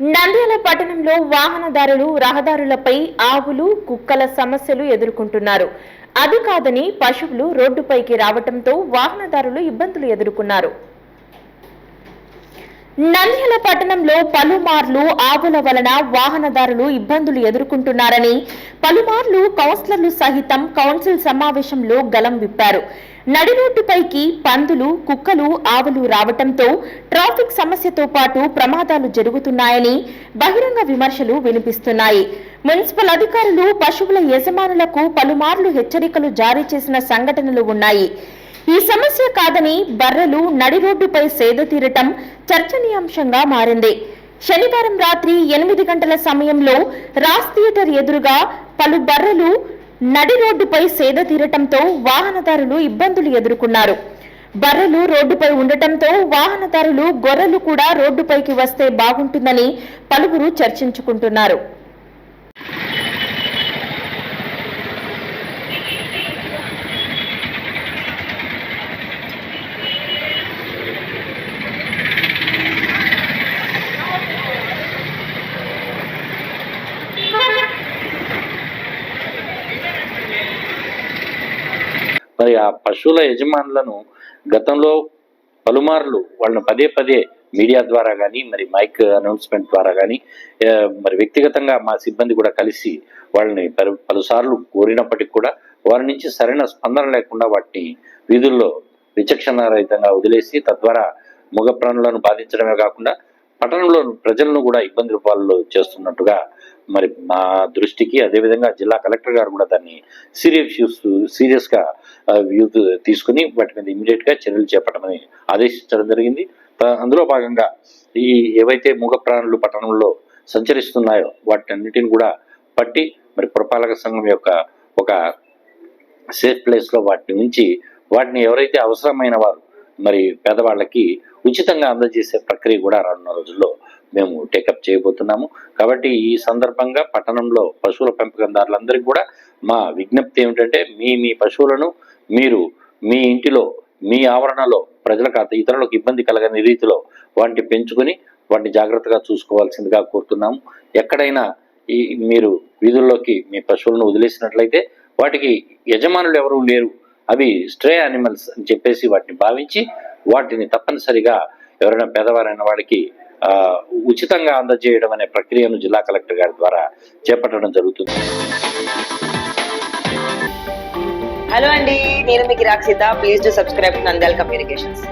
నంద్యాల పట్టణంలో వాహనదారులు రహదారులపై ఆవులు కుక్కల సమస్యలు ఎదుర్కొంటున్నారు. అది కాదని పశువులు రోడ్డుపైకి రావటంతో వాహనదారులు ఇబ్బందులు ఎదుర్కొన్నారు. నంద్యాల పట్టణంలో పలుమార్లు ఆవుల వలన వాహనదారులు ఇబ్బందులు ఎదుర్కొంటున్నారని పలుమార్లు కౌన్సిలర్లు సహితం కౌన్సిల్ సమావేశంలో గలం విప్పారు. నడిరోడ్డుపైకి పందులు కుక్కలు ఆవులు రావటంతో ట్రాఫిక్ సమస్యతో పాటు ప్రమాదాలు జరుగుతున్నాయని బహిరంగ విమర్శలు వినిపిస్తున్నాయి. మున్సిపల్ అధికారులు పశువుల యజమానులకు పలుమార్లు హెచ్చరికలు జారీ చేసిన సంఘటనలు ఉన్నాయి. ఈ సమస్య కాదని బర్రెలు నడి రోడ్డుపై సేద తీరటం చర్చనీయాంశంగా మారింది. శనివారం రాత్రి ఎనిమిది గంటల సమయంలో రాస్ థియేటర్ ఎదురుగా పలు బర్రెలు నడి రోడ్డుపై సేద తీరటంతో వాహనదారులు ఇబ్బందులు ఎదుర్కొన్నారు. బర్రెలు రోడ్డుపై ఉండటంతో వాహనదారులు గొర్రెలు కూడా రోడ్డుపైకి వస్తే బాగుంటుందని పలువురు చర్చించుకుంటున్నారు. మరి ఆ పశువుల యజమానులను గతంలో పలుమార్లు వాళ్ళని పదే పదే మీడియా ద్వారా కానీ మరి మైక్ అనౌన్స్మెంట్ ద్వారా కానీ మరి వ్యక్తిగతంగా మా సిబ్బంది కూడా కలిసి వాళ్ళని పలు పలుసార్లు కోరినప్పటికీ కూడా వారి నుంచి సరైన స్పందన లేకుండా వాటిని వీధుల్లో విచక్షణారహితంగా వదిలేసి తద్వారా మగ ప్రాణులను బాధించడమే కాకుండా పట్టణంలో ప్రజలను కూడా ఇబ్బందుల పాలు చేస్తున్నట్టుగా మరి మా దృష్టికి అదేవిధంగా జిల్లా కలెక్టర్ గారు కూడా దాన్ని సీరియస్ చూస్తూ సీరియస్గా వ్యూ తీసుకుని వాటి మీద ఇమీడియట్గా చర్యలు చేపట్టమని ఆదేశించడం జరిగింది. అందులో భాగంగా ఈ ఏవైతే మూగ ప్రాణులు పట్టణంలో సంచరిస్తున్నాయో వాటన్నిటిని కూడా పట్టి మరి పురపాలక సంఘం యొక్క ఒక సేఫ్ ప్లేస్లో వాటిని ఉంచి వాటిని ఎవరైతే అవసరమైన వారు మరి పేదవాళ్ళకి ఉచితంగా అందజేసే ప్రక్రియ కూడా రానున్న రోజుల్లో మేము టేకప్ చేయబోతున్నాము. కాబట్టి ఈ సందర్భంగా పట్టణంలో పశువుల పెంపకందారులందరికీ కూడా మా విజ్ఞప్తి ఏమిటంటే మీ మీ పశువులను మీరు మీ ఇంటిలో మీ ఆవరణలో ప్రజలకు ఇతరులకు ఇబ్బంది కలగని రీతిలో వాటిని పెంచుకొని వాటిని జాగ్రత్తగా చూసుకోవాల్సిందిగా కోరుతున్నాము. ఎక్కడైనా ఈ మీరు వీధుల్లోకి మీ పశువులను వదిలేసినట్లయితే వాటికి యజమానులు ఎవరూ లేరు. అవి స్ట్రే యానిమల్స్ అని చెప్పేసి వాటిని భావించి వాటిని తప్పనిసరిగా ఎవరైనా పేదవారైన వాడికి ఉచితంగా అందజేయడం అనే ప్రక్రియను జిల్లా కలెక్టర్ గారి ద్వారా చేపట్టడం జరుగుతుంది. హలో అండి నేను మీకు Rakshitha please to subscribe Nandyala communications.